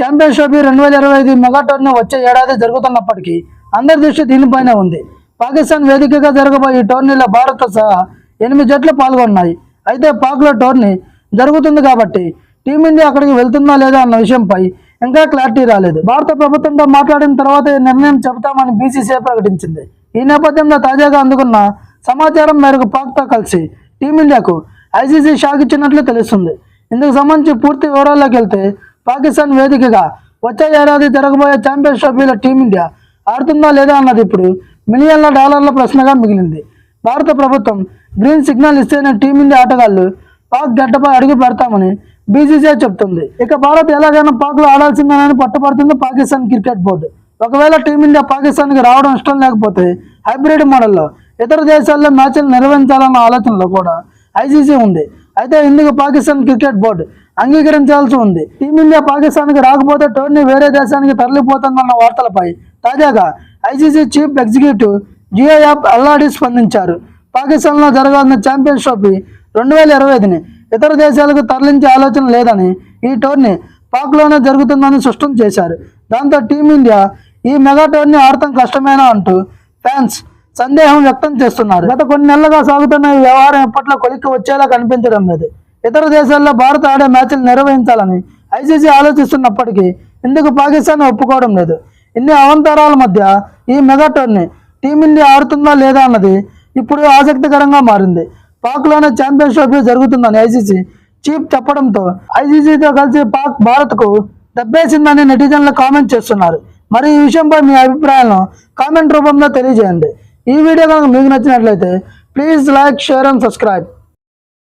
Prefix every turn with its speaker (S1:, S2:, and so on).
S1: Championship రెండు వేల ఇరవై ఐదు మెగా టోర్నీ వచ్చే ఏడాది జరుగుతున్నప్పటికీ అందరి దృష్టి దీనిపైనే ఉంది. పాకిస్తాన్ వేదికగా జరగబోయే ఈ టోర్నీలో భారత్ సహా ఎనిమిది జట్లు పాల్గొన్నాయి. అయితే పాక్లో టోర్నీ జరుగుతుంది కాబట్టి టీమిండియా అక్కడికి వెళ్తుందా లేదా అన్న విషయంపై ఇంకా క్లారిటీ రాలేదు. భారత ప్రభుత్వంతో మాట్లాడిన తర్వాత ఈ నిర్ణయం చెబుతామని బీసీసీఐ ప్రకటించింది. ఈ నేపథ్యంలో తాజాగా అందుకున్న సమాచారం మేరకు పాక్తో కలిసి టీమిండియాకు ఐసీసీ షాక్ ఇచ్చినట్లు తెలుస్తుంది. ఇందుకు సంబంధించి పూర్తి వివరాల్లోకి వెళ్తే పాకిస్తాన్ వేదికగా వచ్చే ఏడాది జరగబోయే ఛాంపియన్స్ ట్రోఫీలో టీమిండియా ఆడుతుందా లేదా అన్నది ఇప్పుడు మిలియన్ల డాలర్ల ప్రశ్నగా మిగిలింది. భారత ప్రభుత్వం గ్రీన్ సిగ్నల్ ఇస్తేనే టీమిండియా ఆటగాళ్ళు పాక్ గడ్డపై అడుగు పెడతామని బీసీసీఐ చెప్తుంది. ఇక భారత్ ఎలాగైనా పాక్లో ఆడాల్సిందేనని పట్టుపడుతుంది పాకిస్తాన్ క్రికెట్ బోర్డు. ఒకవేళ టీమిండియా పాకిస్తాన్కి రావడం ఇష్టం లేకపోతే హైబ్రిడ్ మోడల్లో ఇతర దేశాల్లో మ్యాచ్లు నిర్వహించాలన్న ఆలోచనలో కూడా ఐసీసీ ఉంది. అయితే ఇందుకు పాకిస్తాన్ క్రికెట్ బోర్డు అంగీకరించాల్సి ఉంది. టీమిండియా పాకిస్తాన్కి రాకపోతే టోర్నీ వేరే దేశానికి తరలిపోతుందన్న వార్తలపై తాజాగా ICC chief executive Geoff Allardice స్పందించారు. పాకిస్తాన్లో జరగాల్సిన ఛాంపియన్స్ ట్రోఫీ రెండు వేల ఇరవై ఐదుని ఇతర దేశాలకు తరలించే ఆలోచన లేదని ఈ టోర్నీ పాక్లోనే జరుగుతుందని స్పష్టం చేశారు. దాంతో టీమిండియా ఈ మెగా టోర్నీ ఆడటం కష్టమేనా అంటూ ఫ్యాన్స్ సందేహం వ్యక్తం చేస్తున్నారు. గత కొన్ని నెలలుగా సాగుతున్న ఈ వ్యవహారం ఇప్పట్లో కొలిక్కి వచ్చేలా కనిపించడం లేదు. ఇతర దేశాల్లో భారత్ ఆడే మ్యాచ్లు నిర్వహించాలని ఐసీసీ ఆలోచిస్తున్నప్పటికీ ఇందుకు పాకిస్తాన్ ఒప్పుకోవడం లేదు. ఇన్ని అవంతరాల మధ్య ఈ మెగా టోర్నీ టీమిండియా ఆడుతుందా లేదా అన్నది ఇప్పుడు ఆసక్తికరంగా మారింది. పాక్లోనే ఛాంపియన్స్ ట్రోఫీ జరుగుతుందని ఐసీసీ చీఫ్ చెప్పడంతో ఐసీసీతో కలిసి పాక్ భారత్కు దెబ్బేసిందని నెటిజన్లు కామెంట్ చేస్తున్నారు. మరి ఈ విషయంపై మీ అభిప్రాయాలను కామెంట్ రూపంలో తెలియజేయండి. ఈ వీడియో కనుక మీకు నచ్చినట్లయితే please like share and subscribe.